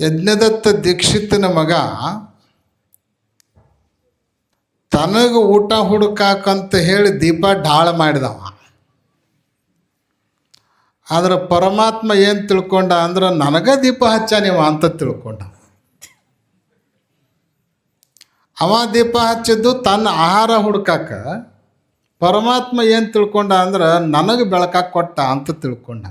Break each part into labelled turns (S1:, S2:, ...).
S1: ಯಜ್ಞದತ್ತ ದೀಕ್ಷಿತನ ಮಗ ತನಗೆ ಊಟ ಹುಡುಕಾಕಂತ ಹೇಳಿ ದೀಪ ಢಾಳ ಮಾಡಿದವ. ಆದ್ರೆ ಪರಮಾತ್ಮ ಏನು ತಿಳ್ಕೊಂಡ ಅಂದ್ರೆ ನನಗ ದೀಪ ಹಚ್ಚ ನೀವು ಅಂತ ತಿಳ್ಕೊಂಡ. ಅವ ದೀಪ ಹಚ್ಚಿದ್ದು ತನ್ನ ಆಹಾರ ಹುಡುಕಾಕ. ಪರಮಾತ್ಮ ಏನು ತಿಳ್ಕೊಂಡ ಅಂದ್ರೆ ನನಗೆ ಬೆಳಕಾಕ ಕೊಟ್ಟ ಅಂತ ತಿಳ್ಕೊಂಡ.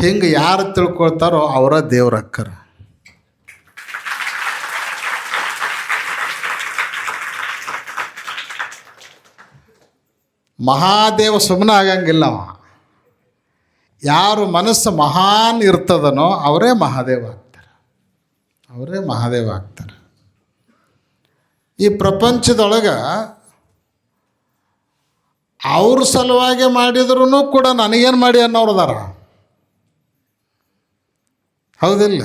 S1: ಹಿಂಗೆ ಯಾರು ತಿಳ್ಕೊಳ್ತಾರೋ ಅವರ ದೇವ್ರ ಅಕ್ಕರ. ಮಹಾದೇವ ಸುಮ್ಮನೆ ಆಗಂಗಿಲ್ಲ ಅವ. ಯಾರು ಮನಸ್ಸು ಮಹಾನ್ ಇರ್ತದನೋ ಅವರೇ ಮಹಾದೇವ ಆಗ್ತಾರೆ. ಅವರೇ ಮಹಾದೇವ ಆಗ್ತಾರೆ. ಈ ಪ್ರಪಂಚದೊಳಗೆ ಅವ್ರ ಸಲುವಾಗಿ ಮಾಡಿದ್ರೂ ಕೂಡ ನನಗೇನು ಮಾಡಿ ಅನ್ನೋರ್ದಾರ ಹೌದಿಲ್ಲ.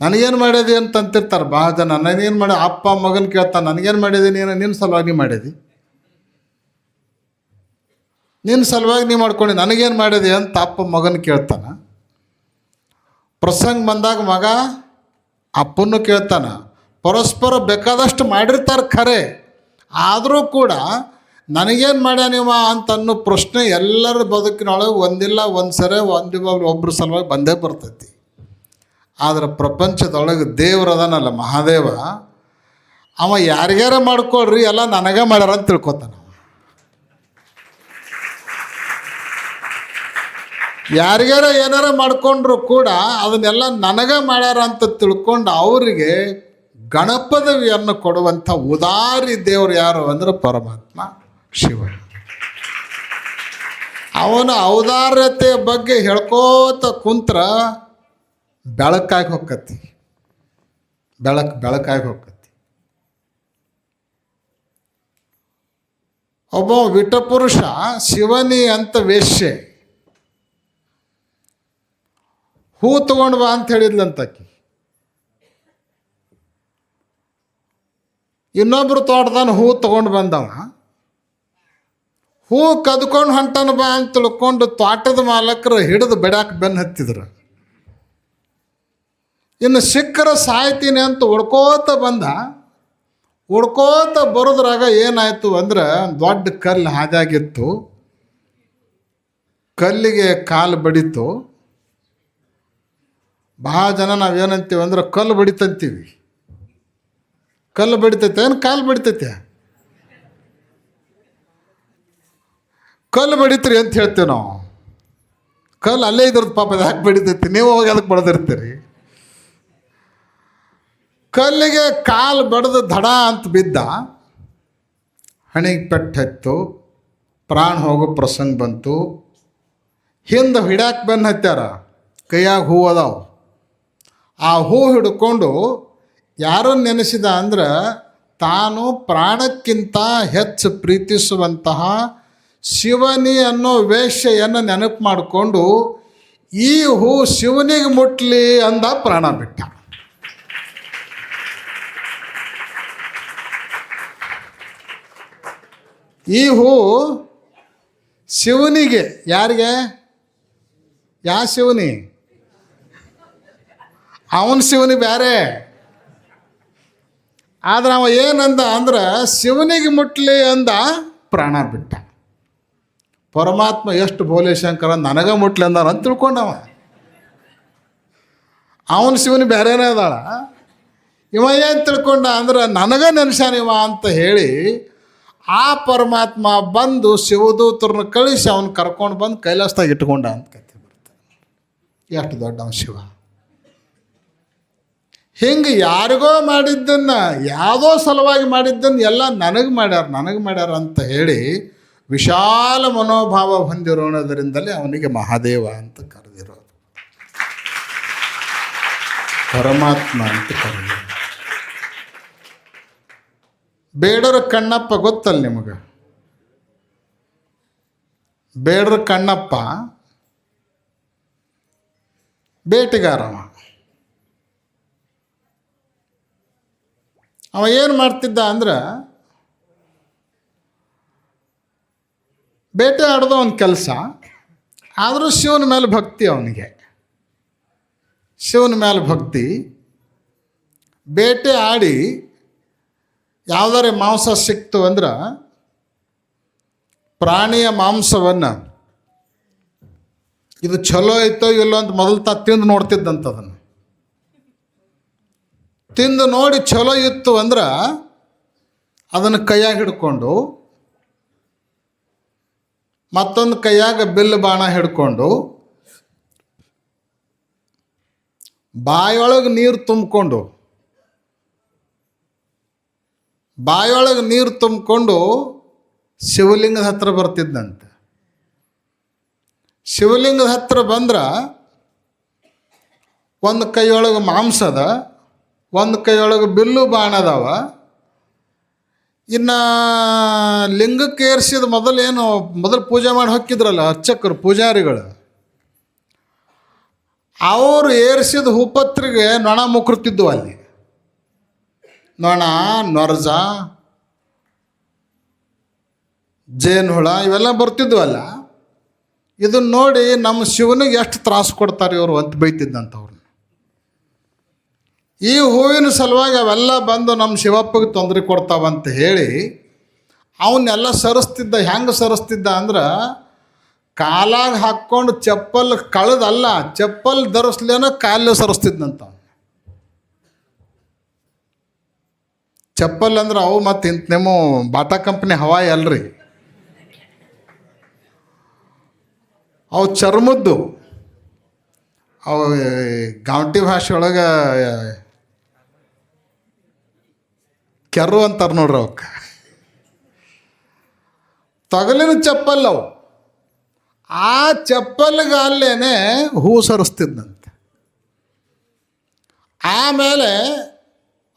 S1: ನನಗೇನು ಮಾಡಿದೆ ಅಂತ ಅಂತಿರ್ತಾರೆ. ಭಾಳ ಜನ ನನಗೇನು ಮಾಡಿ, ಅಪ್ಪ, ಮಗನ ಕೇಳ್ತಾನೆ, ನನಗೇನು ಮಾಡಿದೆ ನೀನು? ನಿನ್ನ ಸಲುವಾಗಿ ಮಾಡಿದಿ. ನಿನ್ನ ಸಲುವಾಗಿ ನೀ ಮಾಡ್ಕೊಂಡು, ನನಗೇನು ಮಾಡಿದೆ? ಅಂತ ಅಪ್ಪ, ಮಗನ ಕೇಳ್ತಾನ. ಪ್ರಸಂಗ ಬಂದಾಗ ಮಗ ಅಪ್ಪನ್ನು ಕೇಳ್ತಾನ. ಪರಸ್ಪರ ಬೇಕಾದಷ್ಟು ಮಾಡಿರ್ತಾರೆ ಖರೆ. ಆದರೂ ಕೂಡ ನನಗೇನು ಅಂತ ಅನ್ನೋ ಪ್ರಶ್ನೆ ಎಲ್ಲರ ಬದುಕಿನೊಳಗೆ ಒಂದಿಲ್ಲ, ಒಂದು ಸರಿ ಒಂದು ಒಬ್ಬರ ಸಲುವಾಗಿ ಬಂದೇ ಬರ್ತೈತಿ. ಆದ್ರೆ ಪ್ರಪಂಚದೊಳಗೆ ದೇವ್ರು ಅದಾನಲ್ಲ ಮಹಾದೇವ, ಅವ ಯಾರಿಗಾರ ಮಾಡ್ಕೊಳ್ರಿ, ಎಲ್ಲ ನನಗೆ ಮಾಡ್ಯಾರ ಅಂತ ತಿಳ್ಕೊತಾನ ಯಾರಿಗಾರ ಏನಾರ ಮಾಡ್ಕೊಂಡ್ರು ಕೂಡ ಅದನ್ನೆಲ್ಲ ನನಗ ಮಾಡ್ಯಾರ ಅಂತ ತಿಳ್ಕೊಂಡು ಅವರಿಗೆ ಗಣಪದವಿಯನ್ನು ಕೊಡುವಂಥ ಉದಾರಿ ದೇವರು ಯಾರು ಅಂದ್ರೆ ಪರಮಾತ್ಮ. ಶಿವ. ಅವನ ಔದಾರ್ಯತೆ ಬಗ್ಗೆ ಹೇಳ್ಕೋತ ಕುಂತ್ರ ಬೆಳಕಾಗಿ ಹೊಕ್ಕತಿ. ಬೆಳಕು ಬೆಳಕಾಗಿ ಹೊಕ್ಕತಿ. ಒಬ್ಬ ವಿಟಪುರುಷ ಶಿವನಿ ಅಂತ ವೇಶ್ಯೆ ಹೂ ತಗೊಂಡು ಬಾ ಅಂತ ಹೇಳಿದ್ಲಂತಕಿ. ಇನ್ನೊಬ್ರು ತೋಟದಾನ ಹೂ ತಗೊಂಡು ಬಂದವ. ಹೂ ಕದ್ಕೊಂಡು ಹೊಂಟನ ಬಾ ಅಂತ ತಿಳ್ಕೊಂಡು ತೋಟದ ಮಾಲಕರು ಹಿಡಿದು ಬೆಡಾಕ್ ಬೆನ್ನು ಹತ್ತಿದ್ರು. ಇನ್ನು ಸಿಕ್ಕರ ಸಾಯ್ತೀನಿ ಅಂತ ಉಡ್ಕೋತ ಬಂದ. ಉಡ್ಕೋತ ಬರೋದ್ರಾಗ ಏನಾಯ್ತು ಅಂದ್ರೆ ದೊಡ್ಡ ಕಲ್ಲು ಹಾಜಾಗಿತ್ತು ಕಲ್ಲಿಗೆ ಕಾಲು ಬಡಿತು. ಭಾಳ ಜನ ನಾವೇನಂತೀವಿ ಅಂದ್ರೆ ಕಲ್ಲು ಬಡಿತಂತೀವಿ. ಕಲ್ಲು ಬಡಿತೈತೆ, ಏನು ಕಾಲು ಬಡಿತೈತೆ? ಕಲ್ಲು ಬಡಿತ್ರಿ ಅಂತ ಹೇಳ್ತೇವೆ ನಾವು. ಕಲ್ಲು ಅಲ್ಲೇ ಇದ್ರದ್ದು ಪಾಪ, ಅದು ಯಾಕೆ ಬಡಿತೈತಿ? ನೀವು ಹೋಗಿ ಅದಕ್ಕೆ ಬಡದಿರ್ತೀರಿ. ಕಲ್ಲಿಗೆ ಕಾಲು ಬಡ್ದು ದಡ ಅಂತ ಬಿದ್ದ, ಹಣಿಗೆ ಪೆಟ್ಟು ಪ್ರಾಣ ಹೋಗೋ ಪ್ರಸಂಗ ಬಂತು. ಹಿಂದೆ ಹಿಡ್ಯಾಕೆ ಬೆನ್ನು ಹತ್ಯಾರ? ಕೈಯಾಗ ಹೂ ಅದಾವ. ಆ ಹೂ ಹಿಡ್ಕೊಂಡು ಯಾರನ್ನು ನೆನೆಸಿದ ಅಂದ್ರೆ ತಾನು ಪ್ರಾಣಕ್ಕಿಂತ ಹೆಚ್ಚು ಪ್ರೀತಿಸುವಂತಹ ಶಿವನಿ ಅನ್ನೋ ವೇಷ್ಯೆಯನ್ನು ನೆನಪು ಮಾಡಿಕೊಂಡು, ಈ ಹೂ ಶಿವನಿಗೆ ಮುಟ್ಲಿ ಅಂದ ಪ್ರಾಣ ಬಿಟ್ಟ. ಈ ಹೂ ಶಿವನಿಗೆ, ಯಾರಿಗೆ? ಯಾ ಶಿವನಿ? ಅವನ ಶಿವನಿ ಬೇರೆ ಆದ್ರೆ ಅವ ಏನಂದ ಅಂದ್ರೆ, ಶಿವನಿಗೆ ಮುಟ್ಲಿ ಅಂದ ಪ್ರಾಣ ಬಿಟ್ಟ. ಪರಮಾತ್ಮ ಎಷ್ಟು ಭೋಲೇಶಂಕರ ನನಗ ನನಗೆ ಅಂದಾರ ಅಂತ ತಿಳ್ಕೊಂಡವ. ಅವನ ಶಿವನ ಬೇರೆನೇ ಅದಾಳ. ಇವ ಏನು ತಿಳ್ಕೊಂಡ ಅಂದ್ರೆ ನನಗ ನೆನಸಾನಿವ ಅಂತ ಹೇಳಿ ಆ ಪರಮಾತ್ಮ ಬಂದು ಶಿವದೂತರನ್ನ ಕಳಿಸಿ ಅವನು ಕರ್ಕೊಂಡು ಬಂದು ಕೈಲಾಸದಾಗ ಇಟ್ಕೊಂಡ ಅಂತ ಕತೆ ಬರ್ತಾನೆ ಎಷ್ಟು ದೊಡ್ಡವ ಶಿವ. ಹಿಂಗೆ ಯಾರಿಗೋ ಮಾಡಿದ್ದನ್ನು, ಯಾವುದೋ ಸಲುವಾಗಿ ಮಾಡಿದ್ದನ್ನು ಎಲ್ಲ ನನಗೆ ಮಾಡ್ಯಾರ ನನಗೆ ಮಾಡ್ಯಾರ ಅಂತ ಹೇಳಿ ವಿಶಾಲ ಮನೋಭಾವ ಹೊಂದಿರೋಣದರಿಂದಲೇ ಅವನಿಗೆ ಮಹಾದೇವ ಅಂತ ಕರೆದಿರೋದು. ಪರಮಾತ್ಮ ಅಂತ ಕರೆದಿರೋದು. ಬೇಡರ ಕಣ್ಣಪ್ಪ ಗೊತ್ತಲ್ಲ ನಿಮಗೆ? ಬೇಡರ ಕಣ್ಣಪ್ಪ ಬೇಟೆಗಾರವ. ಅವ ಏನು ಮಾಡ್ತಿದ್ದ ಅಂದ್ರೆ ಬೇಟೆ ಆಡೋದು ಒಂದು ಕೆಲಸ, ಆದರೂ ಶಿವನ ಮೇಲೆ ಭಕ್ತಿ ಅವನಿಗೆ. ಶಿವನ ಮೇಲೆ ಭಕ್ತಿ. ಬೇಟೆ ಆಡಿ ಯಾವುದಾರೆ ಮಾಂಸ ಸಿಕ್ತು ಅಂದ್ರೆ ಪ್ರಾಣಿಯ ಮಾಂಸವನ್ನು ಇದು ಚಲೋ ಐತೋ ಇಲ್ಲೋ ಅಂತ ಮೊದಲು ತಾ ತಿಂದು ನೋಡ್ತಿದ್ದಂತ ಅದನ್ನು. ತಿಂದು ನೋಡಿ ಚಲೋ ಇತ್ತು ಅಂದ್ರೆ ಅದನ್ನು ಕೈಯಾಗಿ ಹಿಡ್ಕೊಂಡು ಮತ್ತೊಂದು ಕೈಯಾಗ ಬಿಲ್ ಬಾಣ ಹಿಡ್ಕೊಂಡು ಬಾಯೊಳಗೆ ನೀರು ತುಂಬಿಕೊಂಡು, ಬಾಯೊಳಗೆ ನೀರು ತುಂಬಿಕೊಂಡು ಶಿವಲಿಂಗದ ಹತ್ರ ಬರ್ತಿದ್ದಂತೆ ಶಿವಲಿಂಗದ ಹತ್ರ ಬಂದ್ರೆ ಒಂದು ಕೈಯೊಳಗೆ ಮಾಂಸದ, ಒಂದು ಕೈಯೊಳಗೆ ಬಿಲ್ಲು ಬಾಣ ಅದಾವ ಇನ್ನು ಲಿಂಗಕ್ಕೆ ಏರಿಸಿದ ಮೊದಲೇನು ಮೊದಲು ಪೂಜೆ ಮಾಡಿ ಹಾಕಿದ್ರಲ್ಲ ಅರ್ಚಕರು, ಪೂಜಾರಿಗಳು. ಅವರು ಏರಿಸಿದ ಹೂಪತ್ರಿಗೆ ನೊಣ ಮುಕೃತಿದ್ವು ಅಲ್ಲಿ. ನೊಣ, ನೊರಜ, ಜೇನುಹುಳ ಇವೆಲ್ಲ ಬರ್ತಿದ್ವಲ್ಲ ಇದನ್ನು ನೋಡಿ ನಮ್ಮ ಶಿವನಿಗೆ ಎಷ್ಟು ತ್ರಾಸು ಕೊಡ್ತಾರೆ ಇವರು ಅಂತ ಬೈತಿದ್ದಂಥವ್ರು ಈ ಹೂವಿನ ಸಲುವಾಗಿ ಅವೆಲ್ಲ ಬಂದು ನಮ್ಮ ಶಿವಪ್ಪಗೆ ತೊಂದರೆ ಕೊಡ್ತಾವಂತ ಹೇಳಿ ಅವನ್ನೆಲ್ಲ ಸರಿಸ್ತಿದ್ದ, ಹೆಂಗೆ ಸರಿಸ್ತಿದ್ದ ಅಂದ್ರೆ ಕಾಲಾಗ ಹಾಕ್ಕೊಂಡು ಚಪ್ಪಲ್ ಕಳೆದಲ್ಲ, ಚಪ್ಪಲ್ ಧರಿಸ್ಲೇನೋ ಕಾಲು ಸರಿಸ್ತಿದ್ನಂತ. ಚಪ್ಪಲ್ ಅಂದ್ರೆ ಅವು ಮತ್ತು ನಿಮ್ಮ ಬಾಟಾ ಕಂಪ್ನಿ ಹವಾಯಿ ಅಲ್ರಿ ಅವು ಚರ್ಮದ್ದು ಅವು ಗಾಂಟಿ ಭಾಷೆ ಒಳಗೆ ಕೆರು ಅಂತಾರೆ ನೋಡ್ರಿ ಅವಕ್ಕೆ. ತಗಲಿನ ಚಪ್ಪಲ್ ಅವು. ಆ ಚಪ್ಪಲ್ಗಾಲೇನೆ ಹೂ ಸರಿಸ್ತಿದ್ದಂತೆ ಆಮೇಲೆ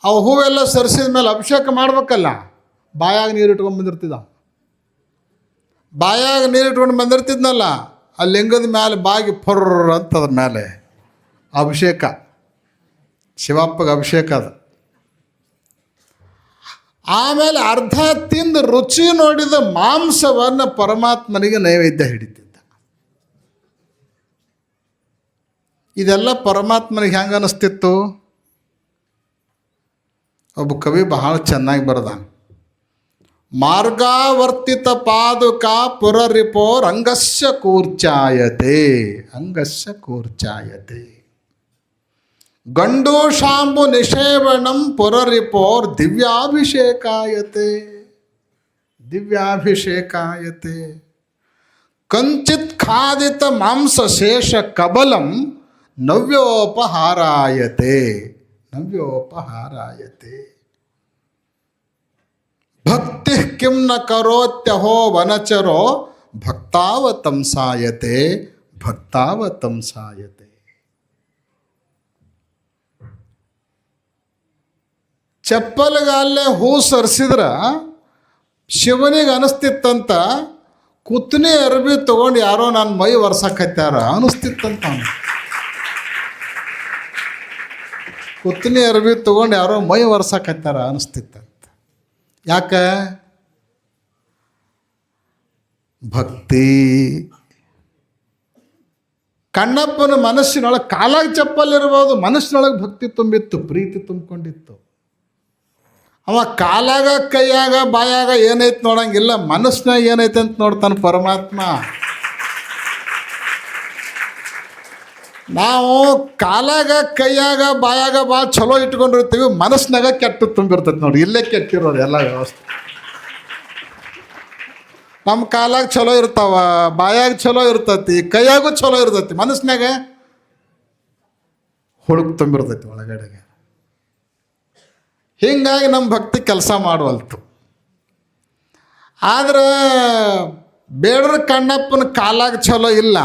S1: ಅವು ಹೂವೆಲ್ಲ ಸರಿಸಿದ ಮೇಲೆ ಅಭಿಷೇಕ ಮಾಡ್ಬೇಕಲ್ಲ, ಬಾಯಾಗ ನೀರು ಇಟ್ಕೊಂಡು ಬಂದಿರ್ತಿದ್ದ. ಬಾಯಾಗ ನೀರು ಇಟ್ಕೊಂಡು ಬಂದಿರ್ತಿದ್ನಲ್ಲ, ಆ ಲಿಂಗದ ಮೇಲೆ ಬಾಗಿ ಫರ್ರ ಅಂತ ಅದ್ರ ಮೇಲೆ ಅಭಿಷೇಕ. ಶಿವಪ್ಪಗೆ ಅಭಿಷೇಕ ಅದು. ಆಮೇಲೆ ಅರ್ಧ ತಿಂದು ರುಚಿ ನೋಡಿದ ಮಾಂಸವನ್ನು ಪರಮಾತ್ಮನಿಗೆ ನೈವೇದ್ಯ ಹಿಡಿತಿದ್ದ. ಇದೆಲ್ಲ ಪರಮಾತ್ಮನಿಗೆ ಹೆಂಗೆ ಅನ್ನಿಸ್ತಿತ್ತು ಒಬ್ಬ ಕವಿ ಬಹಳ ಚೆನ್ನಾಗಿ ಬರೆದ ಮಾರ್ಗಾವರ್ತಿತ ಪಾದುಕ ಪುರರಿಪೋ ರಂಗಸ್ಯ ಕೂರ್ಚಾಯತೆ, ಅಂಗಸ್ಯ ಕೂರ್ಚಾಯತೆ. ಗಂಡು ಶಾಂಬು ನಿಷೇವಣಂ ಪುರರಿಪೋರ್ ದಿವ್ಯಾಭಿಷೇಕಾಯತೆ ದಿವ್ಯಾಭಿಷೇಕಾಯತೆ ಕಂಚಿತ್ ಖಾದಿತ ಮಾಂಸ ಶೇಷ ಕಬಲಂ ನವ್ಯೋಪಹಾರಾಯತೆ ನವ್ಯೋಪಹಾರಾಯತೆ ಭಕ್ತಿ ಕಿಂ ನ ಕರೋತ್ಯಹೋ ವನಚರೋ ಭಕ್ತಾವತಂಸಾಯತೆ ಭಕ್ತಾವತಂಸಾಯತೆ ಚಪ್ಪಲ್ಗಲ್ಲೇ ಹೂ ಸರಿಸಿದ್ರೆ ಶಿವನಿಗೆ ಅನಿಸ್ತಿತ್ತಂತ ಕುತ್ತನೆ ಅರ್ಬಿ ತೊಗೊಂಡು ಯಾರೋ ನನ್ನ ಮೈ ಒರ್ಸಕತ್ಯಾರ ಅನಿಸ್ತಿತ್ತಂತ ಅವನು ಕುತ್ತನೆ ಅರ್ಬಿ ತೊಗೊಂಡು ಯಾರೋ ಮೈ ಒರ್ಸಕತ್ತಾರ ಅನಿಸ್ತಿತ್ತಂತ. ಯಾಕೆ? ಭಕ್ತಿ. ಕಣ್ಣಪ್ಪನ ಮನಸ್ಸಿನೊಳಗೆ ಕಾಲಾಗಿ ಚಪ್ಪಲ್ ಇರ್ಬೋದು, ಮನಸ್ಸಿನೊಳಗೆ ಭಕ್ತಿ ತುಂಬಿತ್ತು, ಪ್ರೀತಿ ತುಂಬಿಕೊಂಡಿತ್ತು. ಅವ ಕಾಲಾಗ, ಕೈಯಾಗ, ಬಾಯಾಗ ಏನೈತೆ ನೋಡಂಗಿಲ್ಲ, ಮನಸ್ಸಿನಾಗ ಏನೈತೆ ಅಂತ ನೋಡ್ತಾನೆ ಪರಮಾತ್ಮ. ನಾವು ಕಾಲಾಗ, ಕೈಯಾಗ, ಬಾಯಾಗ ಭಾಳ ಚಲೋ ಇಟ್ಕೊಂಡಿರ್ತೀವಿ, ಮನಸ್ಸಿನಾಗ ಕೆಟ್ಟ ತುಂಬಿರ್ತೈತೆ ನೋಡಿ, ಇಲ್ಲೇ ಕೆಟ್ಟಿರೋದು ಎಲ್ಲ ವ್ಯವಸ್ಥೆ. ನಮ್ಮ ಕಾಲಾಗ ಚಲೋ ಇರ್ತಾವ, ಬಾಯಾಗ ಚಲೋ ಇರ್ತೈತಿ, ಕೈಯಾಗೂ ಚಲೋ ಇರ್ತೈತಿ, ಮನಸ್ಸಿನಾಗ ಹುಡುಕ್ ತುಂಬಿರ್ತೈತಿ ಒಳಗಡೆಗೆ. ಹೀಗಾಗಿ ನಮ್ಮ ಭಕ್ತಿ ಕೆಲಸ ಮಾಡುವಲ್ತು ಆದ್ರೆ ಬೇಡ್ರ ಕಣ್ಣಪ್ಪನ ಕಾಲಾಗ ಚಲೋ ಇಲ್ಲ,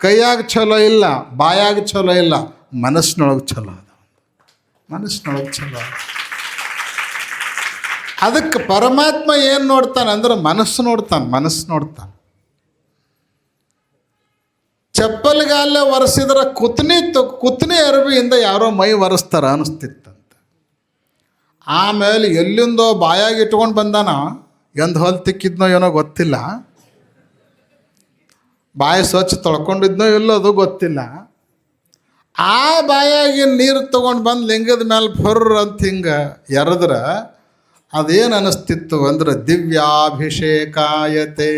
S1: ಕೈಯಾಗ ಚಲೋ ಇಲ್ಲ, ಬಾಯಾಗ ಚಲೋ ಇಲ್ಲ, ಮನಸ್ಸಿನೊಳಗೆ ಚಲೋ ಅದ. ಮನಸ್ಸಿನೊಳಗೆ ಚಲೋ ಅದ. ಅದಕ್ಕೆ ಪರಮಾತ್ಮ ಏನು ನೋಡ್ತಾನೆ ಅಂದ್ರೆ ಮನಸ್ಸು ನೋಡ್ತಾನೆ ಮನಸ್ಸು ನೋಡ್ತಾನೆ. ಚಪ್ಪಲ್ಗಾಲ ಒರೆಸಿದ್ರೆ ಕುತ್ನಿ ಕುತ್ನಿ ಅರಬಿಯಿಂದ ಯಾರೋ ಮೈ ಒರೆಸ್ತಾರ ಅನಿಸ್ತಿತ್ತಂತ ಆಮೇಲೆ ಎಲ್ಲಿಂದೋ ಬಾಯಾಗಿ ಇಟ್ಕೊಂಡು ಬಂದಾನ, ಎಂದು ಹೊಲ್ ತಿಕ್ಕಿದ್ನೋ ಏನೋ ಗೊತ್ತಿಲ್ಲ. ಬಾಯಿ ಸ್ವಚ್ಛ ತೊಳ್ಕೊಂಡಿದ್ನೋ ಅದು ಗೊತ್ತಿಲ್ಲ. ಆ ಬಾಯಾಗಿ ನೀರು ತೊಗೊಂಡು ಬಂದು ಲಿಂಗದ ಮೇಲೆ ಫುರ್ ಅಂತ ಹಿಂಗೆ ಎರೆದ್ರೆ, ಅದೇನು ಅನಿಸ್ತಿತ್ತು ಅಂದ್ರೆ ದಿವ್ಯಾಭಿಷೇಕಾಯತೆ.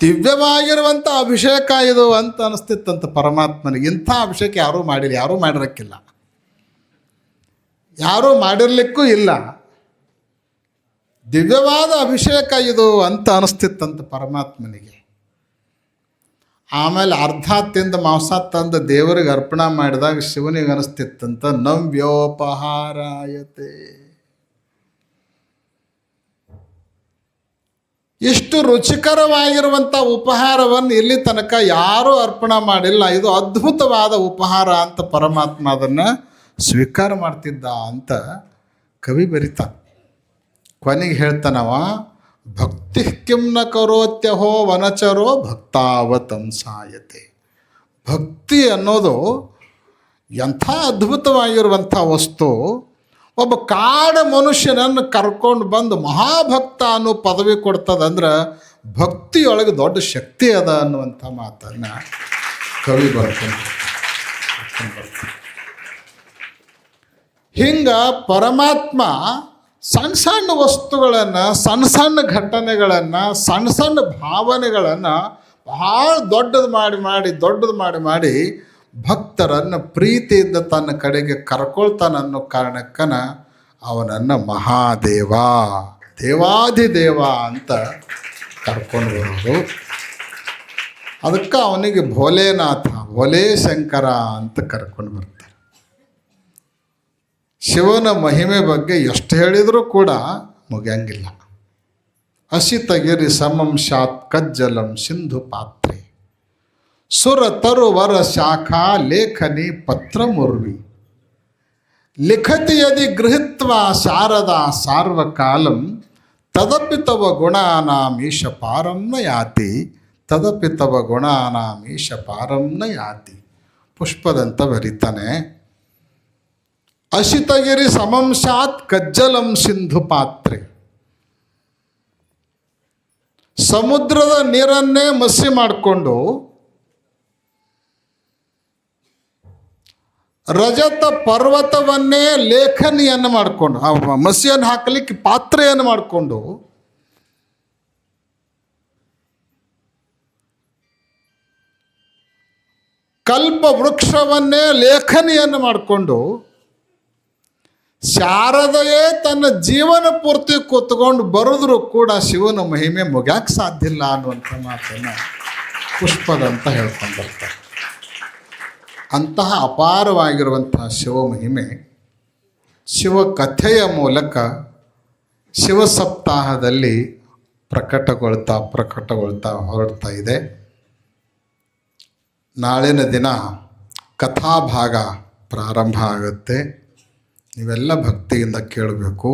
S1: ದಿವ್ಯವಾಗಿರುವಂಥ ಅಭಿಷೇಕ ಇದು ಅಂತ ಅನಿಸ್ತಿತ್ತಂತ ಪರಮಾತ್ಮನಿಗೆ. ಇಂಥ ಅಭಿಷೇಕ ಯಾರೂ ಮಾಡಿಲ್ಲ, ಯಾರೂ ಮಾಡಿರಕ್ಕಿಲ್ಲ. ಯಾರೂ ಮಾಡಿರ್ಲಿಕ್ಕೂ ಇಲ್ಲ. ದಿವ್ಯವಾದ ಅಭಿಷೇಕ ಇದು ಅಂತ ಅನಿಸ್ತಿತ್ತಂತ ಪರಮಾತ್ಮನಿಗೆ. ಆಮೇಲೆ ಅರ್ಧ ತಿಂದು ಮಾಂಸ ತಂದು ದೇವರಿಗೆ ಅರ್ಪಣೆ ಮಾಡಿದಾಗ ಶಿವನಿಗೆ ಅನಿಸ್ತಿತ್ತಂತ, ನವ್ಯೋಪಹಾರಾಯತೆ. ಇಷ್ಟು ರುಚಿಕರವಾಗಿರುವಂಥ ಉಪಹಾರವನ್ನು ಇಲ್ಲಿ ತನಕ ಯಾರೂ ಅರ್ಪಣೆ ಮಾಡಿಲ್ಲ. ಇದು ಅದ್ಭುತವಾದ ಉಪಹಾರ ಅಂತ ಪರಮಾತ್ಮ ಅದನ್ನು ಸ್ವೀಕಾರ ಮಾಡ್ತಿದ್ದ ಅಂತ ಕವಿ ಬರಿತ ಕೊನೆಗೆ ಹೇಳ್ತಾನವ, ಭಕ್ತಿ ಕಿಮ್ನ ಕರೋತ್ಯಹೋ ವನಚರೋ ಭಕ್ತಾವತಂಸಾಯತೆ ಭಕ್ತಿ ಅನ್ನೋದು ಎಂಥ ಅದ್ಭುತವಾಗಿರುವಂಥ ವಸ್ತು. ಒಬ್ಬ ಕಾಡ ಮನುಷ್ಯನನ್ನು ಕರ್ಕೊಂಡು ಬಂದು ಮಹಾಭಕ್ತ ಅನ್ನೋ ಪದವಿ ಕೊಡ್ತದಂದ್ರೆ ಭಕ್ತಿಯೊಳಗೆ ದೊಡ್ಡ ಶಕ್ತಿ ಅದ ಅನ್ನುವಂಥ ಮಾತನ್ನು ಕವಿ ಬರ್ತಾನೆ. ಹಿಂಗ ಪರಮಾತ್ಮ ಸಣ್ಣ ಸಣ್ಣ ವಸ್ತುಗಳನ್ನು, ಸಣ್ಣ ಸಣ್ಣ ಘಟನೆಗಳನ್ನು, ಸಣ್ಣ ಸಣ್ಣ ಭಾವನೆಗಳನ್ನು ಭಾಳ ದೊಡ್ಡದು ಮಾಡಿ ಮಾಡಿ, ದೊಡ್ಡದು ಮಾಡಿ ಮಾಡಿ ಭಕ್ತರನ್ನು ಪ್ರೀತಿಯಿಂದ ತನ್ನ ಕಡೆಗೆ ಕರ್ಕೊಳ್ತಾನನ್ನೋ ಕಾರಣಕ್ಕನ ಅವನನ್ನು ಮಹಾದೇವ ದೇವಾದಿದೇವ ಅಂತ ಕರ್ಕೊಂಡು ಬರೋದು. ಅದಕ್ಕೆ ಅವನಿಗೆ ಭೋಲೇನಾಥ ಭೋಲೇ ಶಂಕರ ಅಂತ ಕರ್ಕೊಂಡು ಬರ್ತಾರೆ. ಶಿವನ ಮಹಿಮೆ ಬಗ್ಗೆ ಎಷ್ಟು ಹೇಳಿದರೂ ಕೂಡ ಮುಗಿಯಂಗಿಲ್ಲ. ಅಸಿತಗಿರಿ ಸಮಂ ಶಾತ್ ಕಜ್ಜಲಂ ಸಿಂಧು ಪಾತ್ರೆ. ಸುರ ತರುವರ ಶಾಖಾ ಲೇಖನಿ ಪತ್ರ ಮುರ್ವಿ. ಲಿಖತಿ ಯದಿ ಗೃಹೀತ್ವ ಶಾರದಾ ಸಾರ್ವಕಾಲಂ ತದಪಿ ತವ ಗುಣಾನಾಮೀಶ ಪಾರಂ ನ ಯಾತಿ ತದಪಿ ತವ ಗುಣಾನಾಮೀಶ ಪಾರಂ ನ ಯಾತಿ ಪುಷ್ಪದಂತ ಬರೀತಾನೆ. ಅಶಿತಗಿರಿ ಸಮಂಶಾತ್ ಕಜ್ಜಲಂ ಸಿಂಧು ಪಾತ್ರೆ. ಸಮುದ್ರದ ನೀರನ್ನೇ ಮಸಿ ಮಾಡಿಕೊಂಡು ರಜತ ಪರ್ವತವನ್ನೇ ಲೇಖನಿಯನ್ನು ಮಾಡಿಕೊಂಡು ಮಸಿಯನ್ನು ಹಾಕಲಿಕ್ಕೆ ಪಾತ್ರೆಯನ್ನು ಮಾಡಿಕೊಂಡು ಕಲ್ಪ ವೃಕ್ಷವನ್ನೇ ಲೇಖನಿಯನ್ನು ಮಾಡಿಕೊಂಡು ಶಾರದೆಯೇ ತನ್ನ ಜೀವನ ಪೂರ್ತಿ ಕೂತ್ಕೊಂಡು ಬರೆದ್ರು ಕೂಡ ಶಿವನ ಮಹಿಮೆ ಮುಗ್ಯಾಕೆ ಸಾಧ್ಯ ಇಲ್ಲ ಅನ್ನುವಂಥ ಮಾತನ್ನು ಪುಷ್ಪದಂತ ಹೇಳ್ಕೊಂಡು ಬರ್ತಾರೆ. ಅಂತಹ ಅಪಾರವಾಗಿರುವಂತಹ ಶಿವ ಕಥೆಯ ಮೂಲಕ ಶಿವ ಸಪ್ತಾಹದಲ್ಲಿ ಪ್ರಕಟಗೊಳ್ತಾ ಪ್ರಕಟಗೊಳ್ತಾ ಹೊರಡ್ತಾ ಇದೆ. ನಾಳಿನ ದಿನ ಕಥಾಭಾಗ ಪ್ರಾರಂಭ ಆಗುತ್ತೆ. ನೀವೆಲ್ಲ ಭಕ್ತಿಯಿಂದ ಕೇಳಬೇಕು.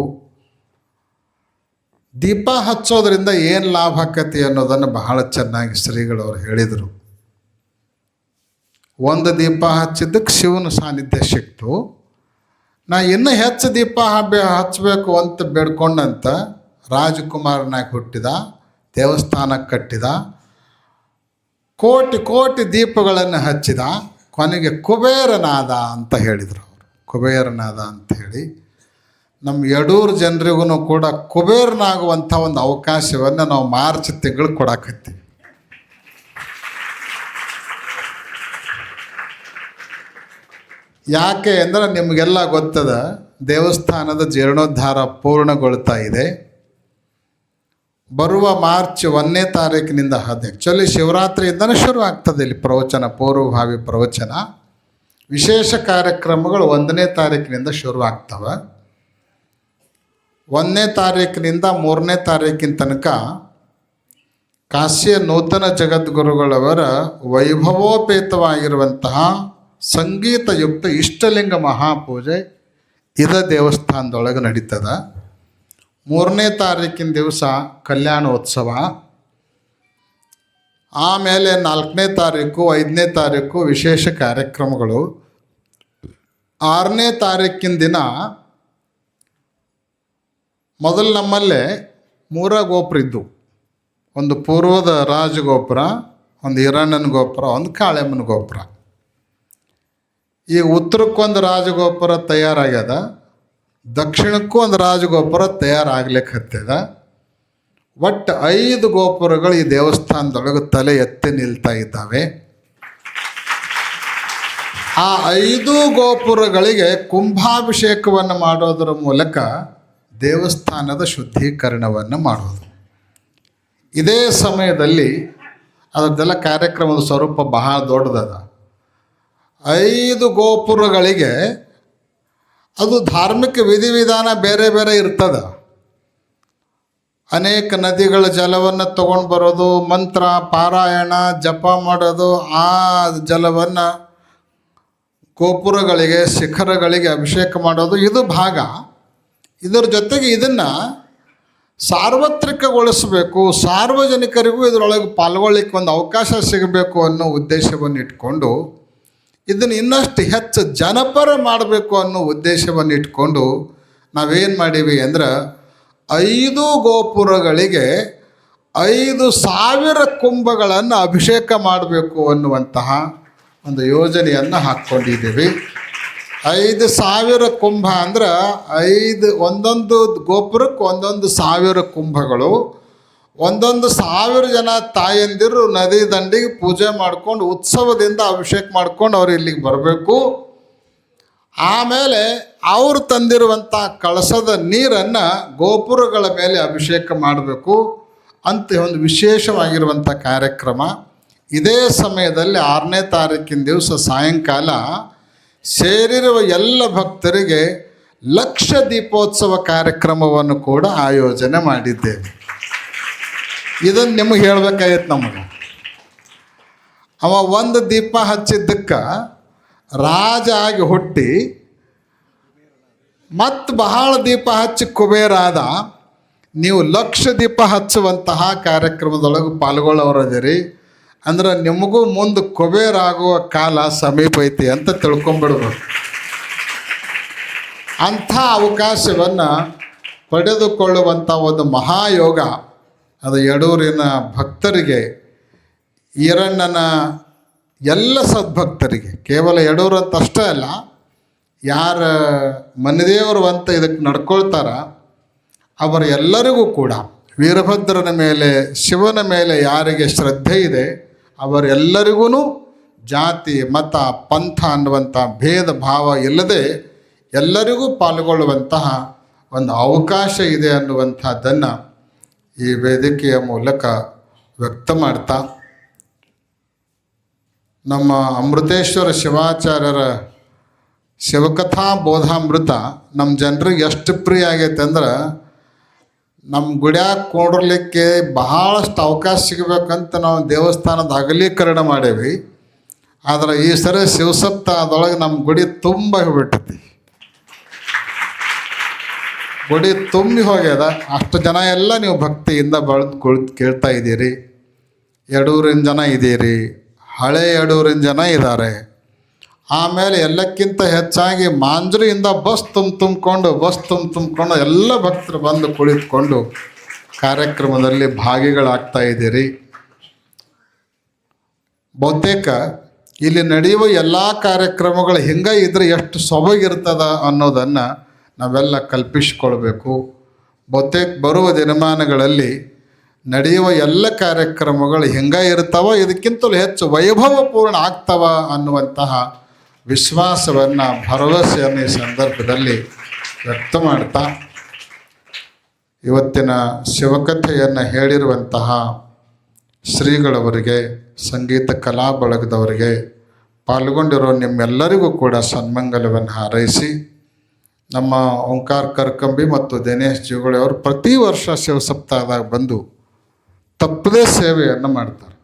S1: ದೀಪ ಹಚ್ಚೋದ್ರಿಂದ ಏನು ಲಾಭ ಆಕತಿ ಅನ್ನೋದನ್ನು ಬಹಳ ಚೆನ್ನಾಗಿ ಶ್ರೀಗಳವರು ಹೇಳಿದರು. ಒಂದು ದೀಪ ಹಚ್ಚಿದ್ದಕ್ಕೆ ಶಿವನ ಸಾನ್ನಿಧ್ಯ ಸಿಕ್ತು. ನಾ ಇನ್ನೂ ಹೆಚ್ಚು ದೀಪ ಹಚ್ಚಬೇಕು ಅಂತ ಬೇಡ್ಕೊಂಡಂತ ರಾಜಕುಮಾರನಾಗಿ ಹುಟ್ಟಿದ ದೇವಸ್ಥಾನಕ್ಕೆ ಕಟ್ಟಿದ, ಕೋಟಿ ಕೋಟಿ ದೀಪಗಳನ್ನು ಹಚ್ಚಿದ, ಕೊನೆಗೆ ಕುಬೇರನಾದ ಅಂತ ಹೇಳಿದರು ಕುಬೇರನಾದ ಹೇಳಿ ನಮ್ಮ ಎಡೂರು ಜನರಿಗೂ ಕೂಡ ಕುಬೇರನಾಗುವಂಥ ಒಂದು ಅವಕಾಶವನ್ನು ನಾವು ಮಾರ್ಚ್ ತಿಂಗಳು ಕೊಡಾಕತ್ತೀವಿ. ಯಾಕೆ ಅಂದರೆ ನಿಮಗೆಲ್ಲ ಗೊತ್ತದ, ದೇವಸ್ಥಾನದ ಜೀರ್ಣೋದ್ಧಾರ ಪೂರ್ಣಗೊಳ್ತಾ ಇದೆ. ಬರುವ ಮಾರ್ಚ್ ಒಂದನೇ ತಾರೀಕಿನಿಂದ ಹದ್ ಆ್ಯಕ್ಚುಲಿ ಶಿವರಾತ್ರಿಯಿಂದನೇ ಶುರು ಆಗ್ತದೆ ಇಲ್ಲಿ ಪ್ರವಚನ, ಪೂರ್ವಭಾವಿ ಪ್ರವಚನ. ವಿಶೇಷ ಕಾರ್ಯಕ್ರಮಗಳು ಒಂದನೇ ತಾರೀಕಿನಿಂದ ಶುರು ಆಗ್ತವೆ ಒಂದನೇ ತಾರೀಕಿನಿಂದ ಮೂರನೇ ತಾರೀಕಿನ ತನಕ ಕಾಶಿಯ ನೂತನ ಜಗದ್ಗುರುಗಳವರ ವೈಭವೋಪೇತವಾಗಿರುವಂತಹ ಸಂಗೀತಯುಕ್ತ ಇಷ್ಟಲಿಂಗ ಮಹಾಪೂಜೆ ಇದ ದೇವಸ್ಥಾನದೊಳಗೆ ನಡೀತದೆ. ಮೂರನೇ ತಾರೀಕಿನ ದಿವಸ ಕಲ್ಯಾಣೋತ್ಸವ. ಆಮೇಲೆ ನಾಲ್ಕನೇ ತಾರೀಕು, ಐದನೇ ತಾರೀಕು ವಿಶೇಷ ಕಾರ್ಯಕ್ರಮಗಳು. ಆರನೇ ತಾರೀಕಿನ ದಿನ ಮೊದಲು ನಮ್ಮಲ್ಲೇ ಮೂರ ಗೋಪುರ ಇದ್ದವು ಒಂದು ಪೂರ್ವದ ರಾಜಗೋಪುರ, ಒಂದು ಹಿರಣ್ಣನ ಗೋಪುರ, ಒಂದು ಕಾಳೆಮ್ಮನ ಗೋಪುರ. ಈಗ ಉತ್ತರಕ್ಕೊಂದು ರಾಜಗೋಪುರ ತಯಾರಾಗ್ಯದ, ದಕ್ಷಿಣಕ್ಕೂ ಒಂದು ರಾಜಗೋಪುರ ತಯಾರಾಗ್ಲಿಕ್ಕೆ ಹತ್ತದ. ಒಟ್ಟು ಐದು ಗೋಪುರಗಳು ಈ ದೇವಸ್ಥಾನದೊಳಗೆ ತಲೆ ಎತ್ತಿ ನಿಲ್ತಾ ಇದ್ದಾವೆ. ಆ ಐದು ಗೋಪುರಗಳಿಗೆ ಕುಂಭಾಭಿಷೇಕವನ್ನು ಮಾಡೋದರ ಮೂಲಕ ದೇವಸ್ಥಾನದ ಶುದ್ಧೀಕರಣವನ್ನು ಮಾಡೋದು. ಇದೇ ಸಮಯದಲ್ಲಿ ಅದರದ್ದೆಲ್ಲ ಕಾರ್ಯಕ್ರಮದ ಸ್ವರೂಪ ಬಹಳ ದೊಡ್ಡದದ. ಐದು ಗೋಪುರಗಳಿಗೆ ಅದು ಧಾರ್ಮಿಕ ವಿಧಿವಿಧಾನ ಬೇರೆ ಬೇರೆ ಇರ್ತದ. ಅನೇಕ ನದಿಗಳ ಜಲವನ್ನು ತಗೊಂಡು ಬರೋದು, ಮಂತ್ರ, ಪಾರಾಯಣ, ಜಪ ಮಾಡೋದು, ಆ ಜಲವನ್ನು ಗೋಪುರಗಳಿಗೆ, ಶಿಖರಗಳಿಗೆ ಅಭಿಷೇಕ ಮಾಡೋದು, ಇದು ಭಾಗ. ಇದರ ಜೊತೆಗೆ ಇದನ್ನು ಸಾರ್ವತ್ರಿಕಗೊಳಿಸಬೇಕು. ಸಾರ್ವಜನಿಕರಿಗೂ ಇದರೊಳಗೆ ಪಾಲ್ಗೊಳ್ಳಿಕ್ಕೆ ಒಂದು ಅವಕಾಶ ಸಿಗಬೇಕು ಅನ್ನೋ ಉದ್ದೇಶವನ್ನು ಇಟ್ಕೊಂಡು, ಇದನ್ನು ಇನ್ನಷ್ಟು ಹೆಚ್ಚು ಜನಪರ ಮಾಡಬೇಕು ಅನ್ನೋ ಉದ್ದೇಶವನ್ನು ಇಟ್ಕೊಂಡು ನಾವೇನು ಮಾಡೀವಿ ಅಂದ್ರೆ ಐದು ಗೋಪುರಗಳಿಗೆ ಐದು ಸಾವಿರ ಕುಂಭಗಳನ್ನು ಅಭಿಷೇಕ ಮಾಡಬೇಕು ಅನ್ನುವಂತಹ ಒಂದು ಯೋಜನೆಯನ್ನು ಹಾಕ್ಕೊಂಡಿದ್ದೀವಿ. ಐದು ಸಾವಿರ ಕುಂಭ ಅಂದ್ರೆ ಐದು ಒಂದೊಂದು ಗೋಪುರಕ್ಕೆ ಒಂದೊಂದು ಸಾವಿರ ಕುಂಭಗಳು. ಒಂದೊಂದು ಸಾವಿರ ಜನ ತಾಯಂದಿರು ನದಿ ದಂಡಿಗೆ ಪೂಜೆ ಮಾಡ್ಕೊಂಡು, ಉತ್ಸವದಿಂದ ಅಭಿಷೇಕ ಮಾಡ್ಕೊಂಡು ಅವ್ರು ಇಲ್ಲಿಗೆ ಬರಬೇಕು. ಆಮೇಲೆ ಅವರು ತಂದಿರುವಂಥ ಕಳಸದ ನೀರನ್ನು ಗೋಪುರಗಳ ಮೇಲೆ ಅಭಿಷೇಕ ಮಾಡಬೇಕು ಅಂತ ಒಂದು ವಿಶೇಷವಾಗಿರುವಂಥ ಕಾರ್ಯಕ್ರಮ. ಇದೇ ಸಮಯದಲ್ಲಿ ಆರನೇ ತಾರೀಕಿನ ದಿವಸ ಸಾಯಂಕಾಲ ಸೇರಿರುವ ಎಲ್ಲ ಭಕ್ತರಿಗೆ ಲಕ್ಷ ದೀಪೋತ್ಸವ ಕಾರ್ಯಕ್ರಮವನ್ನು ಕೂಡ ಆಯೋಜನೆ ಮಾಡಿದ್ದೇವೆ. ಇದನ್ನು ನಿಮಗೆ ಹೇಳ್ಬೇಕಾಗಿತ್ತು ನಮಗೆ. ಅವ ಒಂದು ದೀಪ ಹಚ್ಚಿದ್ದಕ್ಕೆ ರಾಜ ಆಗಿ ಹುಟ್ಟಿ ಮತ್ತು ಬಹಳ ದೀಪ ಹಚ್ಚಿ ಕುಬೇರಾದ ನೀವು ಲಕ್ಷ ದೀಪ ಹಚ್ಚುವಂತಹ ಕಾರ್ಯಕ್ರಮದೊಳಗೆ ಪಾಲ್ಗೊಳ್ಳೋರದಿರಿ. ಅಂದ್ರೆ ನಿಮಗೂ ಮುಂದೆ ಕುಬೇರಾಗುವ ಕಾಲ ಸಮೀಪ ಐತಿ ಅಂತ ತಿಳ್ಕೊಂಬಿಡ್ಬೇಕು. ಅಂಥ ಅವಕಾಶವನ್ನು ಪಡೆದುಕೊಳ್ಳುವಂಥ ಒಂದು ಮಹಾಯೋಗ ಅದು ಯಡೂರಿನ ಭಕ್ತರಿಗೆ ಈರಣ್ಣನ ಎಲ್ಲ ಸದ್ಭಕ್ತರಿಗೆ, ಕೇವಲ ಯಡೂರು ಅಂತ ಅಷ್ಟೇ ಅಲ್ಲ, ಯಾರ ಮನೆದೇವರು ಅಂತ ಇದಕ್ಕೆ ನಡ್ಕೊಳ್ತಾರ, ಅವರ ಎಲ್ಲರಿಗೂ ಕೂಡ ವೀರಭದ್ರನ ಮೇಲೆ, ಶಿವನ ಮೇಲೆ ಯಾರಿಗೆ ಶ್ರದ್ಧೆ ಇದೆ ಅವರೆಲ್ಲರಿಗೂ ಜಾತಿ, ಮತ, ಪಂಥ ಅನ್ನುವಂಥ ಭೇದ ಭಾವ ಇಲ್ಲದೆ ಎಲ್ಲರಿಗೂ ಪಾಲ್ಗೊಳ್ಳುವಂತಹ ಒಂದು ಅವಕಾಶ ಇದೆ ಅನ್ನುವಂಥದ್ದನ್ನು ಈ ವೇದಿಕೆಯ ಮೂಲಕ ವ್ಯಕ್ತ ಮಾಡ್ತಾ ನಮ್ಮ ಅಮೃತೇಶ್ವರ ಶಿವಾಚಾರ್ಯರ ಶಿವಕಥಾ ಬೋಧಾಮೃತ ನಮ್ಮ ಜನರಿಗೆ ಎಷ್ಟು ಪ್ರಿಯ ಆಗೈತೆ ಅಂದ್ರೆ ನಮ್ಮ ಗುಡ್ಯಾಗ ಕೊಡಲಿಕ್ಕೆ ಬಹಳಷ್ಟು ಅವಕಾಶ ಸಿಗಬೇಕಂತ ನಾವು ದೇವಸ್ಥಾನದ ಅಗಲೀಕರಣ ಮಾಡೇವಿ. ಆದರೆ ಈ ಸರಿ ಶಿವಸಪ್ತ ಅದೊಳಗೆ ನಮ್ಮ ಗುಡಿ ತುಂಬ ಹೋಗ್ಬಿಟ್ಟತಿ ಗುಡಿ ತುಂಬಿ ಹೋಗ್ಯದ. ಅಷ್ಟು ಜನ ಎಲ್ಲ ನೀವು ಭಕ್ತಿಯಿಂದ ಬಳದು ಕುಳಿತು ಕೇಳ್ತಾ ಇದ್ದೀರಿ. ಎರಡೂರಿನ ಜನ ಇದ್ದೀರಿ. ಹಳೆ ಯಡೂರಿನ ಜನ ಇದ್ದಾರೆ ಆಮೇಲೆ ಎಲ್ಲಕ್ಕಿಂತ ಹೆಚ್ಚಾಗಿ ಮಾಂಜರಿಯಿಂದ ಬಸ್ ತುಂಬ ತುಂಬಿಕೊಂಡು, ಬಸ್ ತುಂಬ ತುಂಬಿಕೊಂಡು ಎಲ್ಲ ಭಕ್ತರು ಬಂದು ಕುಳಿತುಕೊಂಡು ಕಾರ್ಯಕ್ರಮದಲ್ಲಿ ಭಾಗಿಗಳಾಗ್ತಾ ಇದ್ದೀರಿ. ಬಹುತೇಕ ಇಲ್ಲಿ ನಡೆಯುವ ಎಲ್ಲ ಕಾರ್ಯಕ್ರಮಗಳು ಹಿಂಗೆ ಇದ್ರೆ ಎಷ್ಟು ಸೊಬಗಿರ್ತದ ಅನ್ನೋದನ್ನು ನಾವೆಲ್ಲ ಕಲ್ಪಿಸಿಕೊಳ್ಬೇಕು. ಬಹುತೇಕ ಬರುವ ದಿನಮಾನಗಳಲ್ಲಿ ನಡೆಯುವ ಎಲ್ಲ ಕಾರ್ಯಕ್ರಮಗಳು ಹೆಂಗ ಇರ್ತಾವ ಇದಕ್ಕಿಂತಲೂ ಹೆಚ್ಚು ವೈಭವಪೂರ್ಣ ಆಗ್ತಾವ ಅನ್ನುವಂತಹ ವಿಶ್ವಾಸವನ್ನು, ಭರವಸೆಯನ್ನು ಈ ಸಂದರ್ಭದಲ್ಲಿ ವ್ಯಕ್ತ ಮಾಡ್ತಾ ಇವತ್ತಿನ ಶಿವಕಥೆಯನ್ನು ಹೇಳಿರುವಂತಹ ಶ್ರೀಗಳವರಿಗೆ, ಸಂಗೀತ ಕಲಾ ಬಳಗದವರಿಗೆ ಪಾಲ್ಗೊಂಡಿರೋ ನಿಮ್ಮೆಲ್ಲರಿಗೂ ಕೂಡ ಸನ್ಮಂಗಲವನ್ನು ಹಾರೈಸಿ, ನಮ್ಮ ಓಂಕಾರ ಕರ್ಕಂಬಿ ಮತ್ತು ದಿನೇಶ್ ಜಿಗಳು ಅವರು ಪ್ರತಿ ವರ್ಷ ಶಿವಸಪ್ತಾಹದಾಗ ಬಂದು ತಪ್ಪದೇ ಸೇವೆಯನ್ನು ಮಾಡ್ತಾರೆ.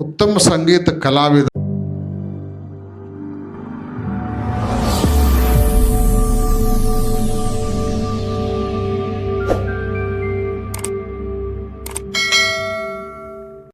S1: ಉತ್ತಮ ಸಂಗೀತ ಕಲಾವಿದ